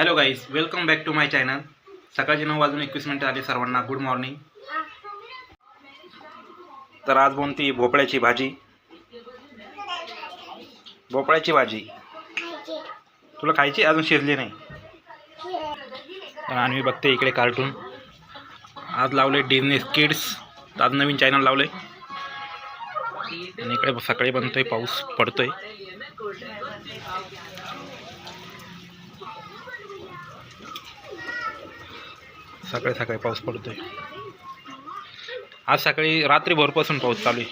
Hello guys welcome back to my channel सकाळचे नऊ वाजून एकवीस मिनटं आली सर्वांना. गुड मॉर्निंग तर आज बनती भोपळ्याची भाजी. भोपळ्याची भाजी. तुला खायची? अजून शिजली नाही. आणि मी बघते इकडे कार्टून आज लावले डिझनी किड्स आज नवीन चॅनल लावले आणि इकडे सकाळी बनतोय पाऊस पडतोय. सकाळी सकाळी पाऊस पडतोय. आज सकाळी रात्रीभरपासून पाऊस चालू आहे.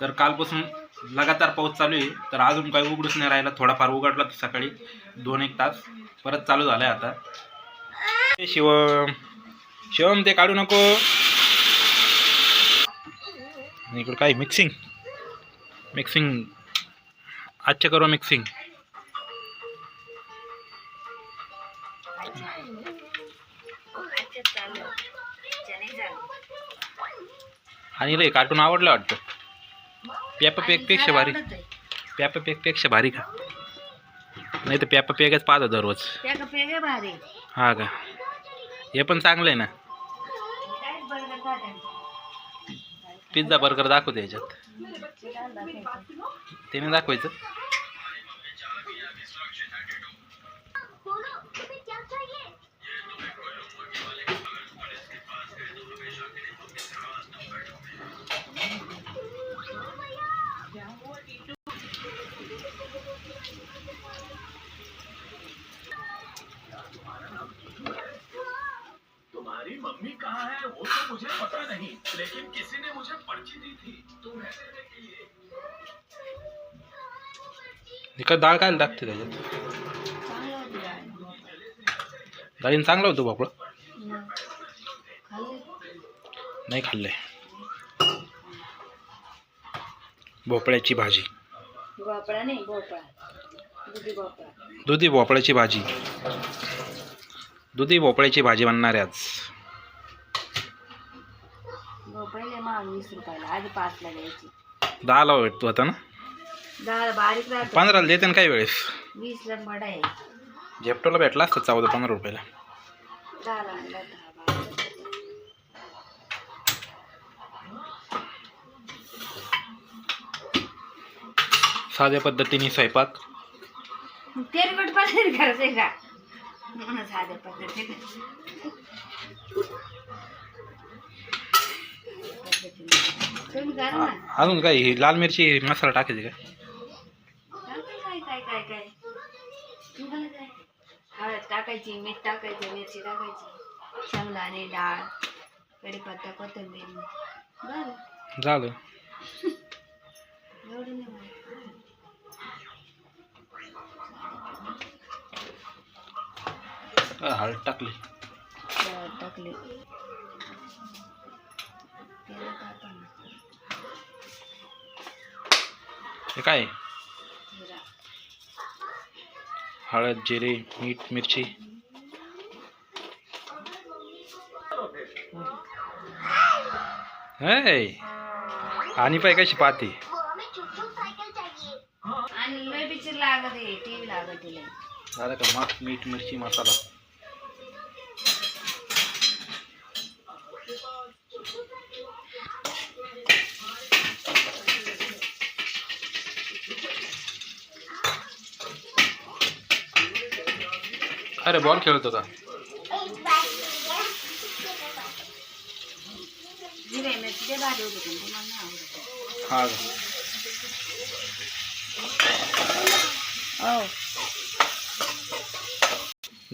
तर कालपासून लगातार पाऊस चालू आहे. तर अजून काही उघडूच नाही राहिला. थोडाफार उघडला तर सकाळी दोन एक तास. परत चालू झालं आहे आता शिवम. शिवम ते काढू नको. इकडं काय? मिक्सिंग मिक्सिंग आजच्या करू मिक्सिंग आणि रे कार्टून आवडलं वाटतं. प्यापा पेकपेक्षा भारी. प्यापा पेकपेक्षा भारी का? नाही तर प्यापा पेकच पाहतो दररोज. हा का? हे पण चांगलं आहे ना. पिझ्झा बर्गर दाखवते याच्यात. त्याने दाखवायचं तुम्हारी मम्मी कहाँ है वो तो मुझे पता नहीं लेकिन किसी ने मुझे पर्ची दी थी तुम्हें देने के लिए। इकडं डाळ काय टाकते त्याच्यात? डाळीन चांगलं होतं भोपळं नाही खाल्लंय. भोपळ्याची भाजी. भोपळा नाही भोपळा. दुधी दुधी भोपळ्याची भाजी. दुधी भोपळ्याची भाजी बनणार आहे आज. वीस रुपयाला आधी पाचला द्यायची दहाला भेटतो आता ना? डाळ बारीक राहतो. पंधराला देते ना काही वेळेस? वीसला मडा आहे. झेपटोला भेटला असतं चौदा पंधरा रुपयाला. आणला दहा बारा. साध्या पद्धतीने स्वयंपाक. तेलकट करायचंय का? साध्या पद्धतीने. अजून काय ही लाल मिरची मसाला टाकायची का? काय काय काय काय तुम्हाला काय? हळद टाकायची मीठ टाकायचं मिरची टाकायची शेंगदाणे डाळ कढीपत्ता कोथिंबीर. बरं. झालं. एवढं नाही माहीत. अ, हळद टाकली. हळद टाकली. तेल हे काय हळद जिरे मीठ मिरची. आणि पाय कशी पाहते. झालं का मीठ मिरची मसाला? अरे बॉल खेळतो होते. हा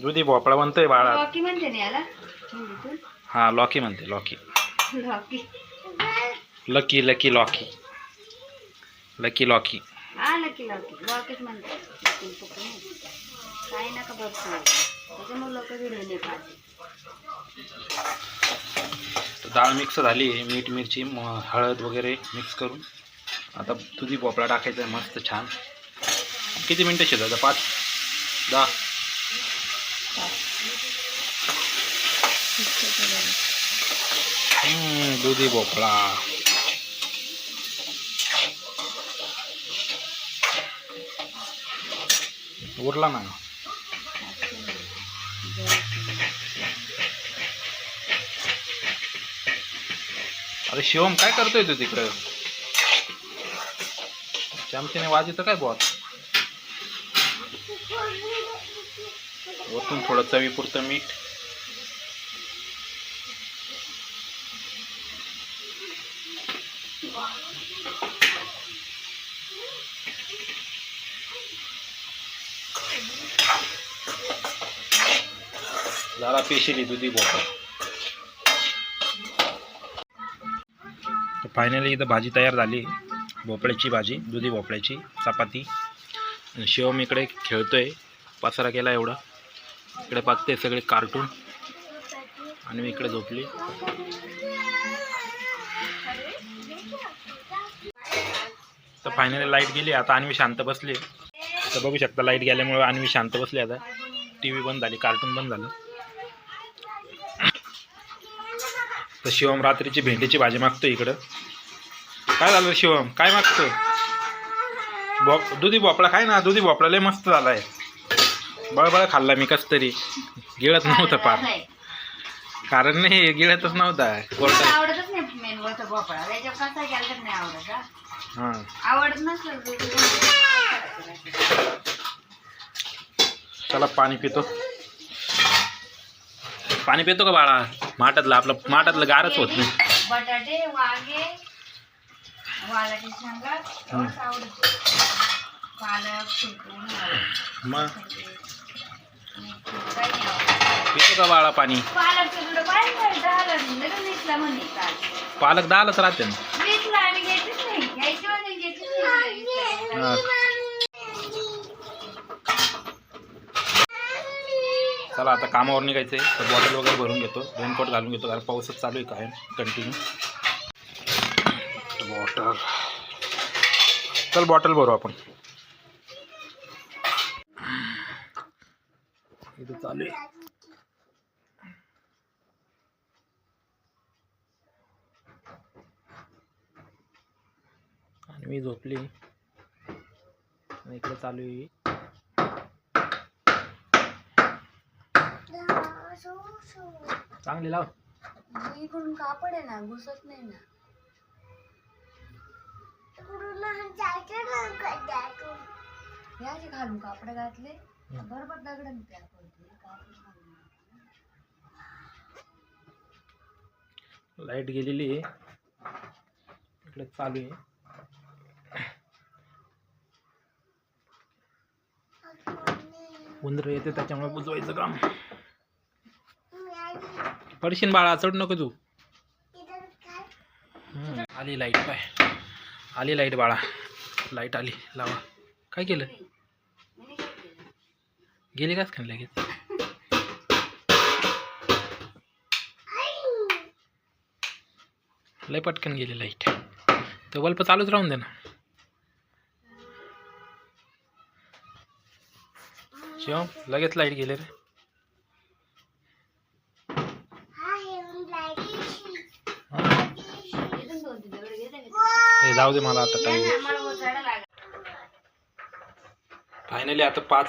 दुधी भोपळा म्हणतोय बाळा. लॉकी म्हणते ना याला? हिंदीतून हा लॉकी म्हणते लॉकी. लॉकी. लकी लकी लॉकी. लकी लॉकी. हा नक्की लावते लॉकेट म्हणते लॉकी काही नका बघतो त्याच्यामुळे लोक व्हिडिओ नाही पाहते डाळ मिक्स झाली मीठ मिरची हळद वगैरे मिक्स करून. आता दुधी भोपळा टाकायचा आहे मस्त छान. किती मिनटं शिजायचं पाच दहा. दुधी भोपळा. उरला ना अरे शिवम काय करतोय तू तिकडे? चमचेने वाजित काय बॉस वरतून थोडं चवीपुरतं मीठ. जरा पेशीली दुधी भोपळा फायनली इथं भाजी तयार झाली. भोपळ्याची भाजी दुधी भोपळ्याची चपाती. शिवम इकडे खेळतोय. पसारा केला एवढा. इकडे पाकते सगळे कार्टून आणि मी इकडे झोपली. तर फायनली लाइट गेली. आता आणि मी शांत बसली. तर बघू शकता लाइट गेल्यामुळे आणि मी शांत बसली आता. टी व्ही बंद झाली कार्टून बंद झालं. तर शिवम रात्रीची भेंडीची भाजी मागतो इकडं. काय झालं शिवम? काय मागतो भोप दुधी भोपळा खाय ना दुधी भोपळा लय मस्त झालाय. बळबळ खाल्ला मी कस तरी गिळत नव्हतं पार कारण नाही गिळतच नव्हता. मला आवडतच नाही आवडत नसलं? चला पाणी पितो. पाणी पितो का बाळा? माठातलं आपलं माठातलं गारच होत नाही. बटाटे वांगे वालाची शेंगा. मग. पितो का बाळा पाणी? पालक दहालाच राहते ना वीसला आम्ही घेतलीच नाही घ्यायची म्हणजे घेतलीच नाही वीसला. हा. चला आता कामावर निघायचंय. तर बॉटल वगैरे भरून घेतो. रेनकोट घालून घेतो. कारण पाऊसच चालू आहे काय कंटिन्यू बॉटल चल बॉटल भरू आपण. इथं चालू आहे. आणि मी झोपली. इकडे चालू आहे. चांगली लाव. इकडून कापड आहे ना घुसत नाही ना. असे घालून कापड घातले. बरोबर दगड त्या लाइट गेलेली आहे. इकडे चालू आहे. उंदर येते त्याच्यामुळे बुजवायचं काम. पडशीन बाळा चढ नको तू. आली लाइट पाय. आली लाइट बाळा. लाइट आली लावा. काय केलं? गेली काच खाली लगेच? लय पटकन गेली लाइट. तर बल्ब चालूच राहून दे ना. शिवम लगेच लाइट गेले रे. जाऊ दे मला आता टाइम फायनली आता पाच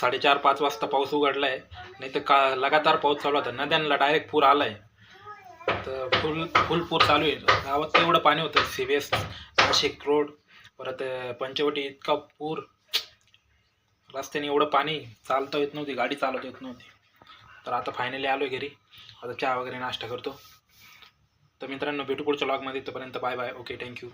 साडेचार पाच वाजता पाऊस उघडला आहे नाही तर का लगातार पाऊस चालू होता. नद्यांना डायरेक्ट पूर आला आहे तर फुल फुल पूर चालू आहे. गावात एवढं पाणी होतं. C B S Nashik road परत पंचवटी इतका पूर. रस्त्याने एवढं पाणी चालता येत नव्हती गाडी चालवता येत नव्हती. तर आता फायनली आलो घरी. आता चहा वगैरे नाश्ता करतो. तर मित्रांनो भेटू पुढच्या लॉगमध्ये तोपर्यंत बाय बाय ओके थँक्यू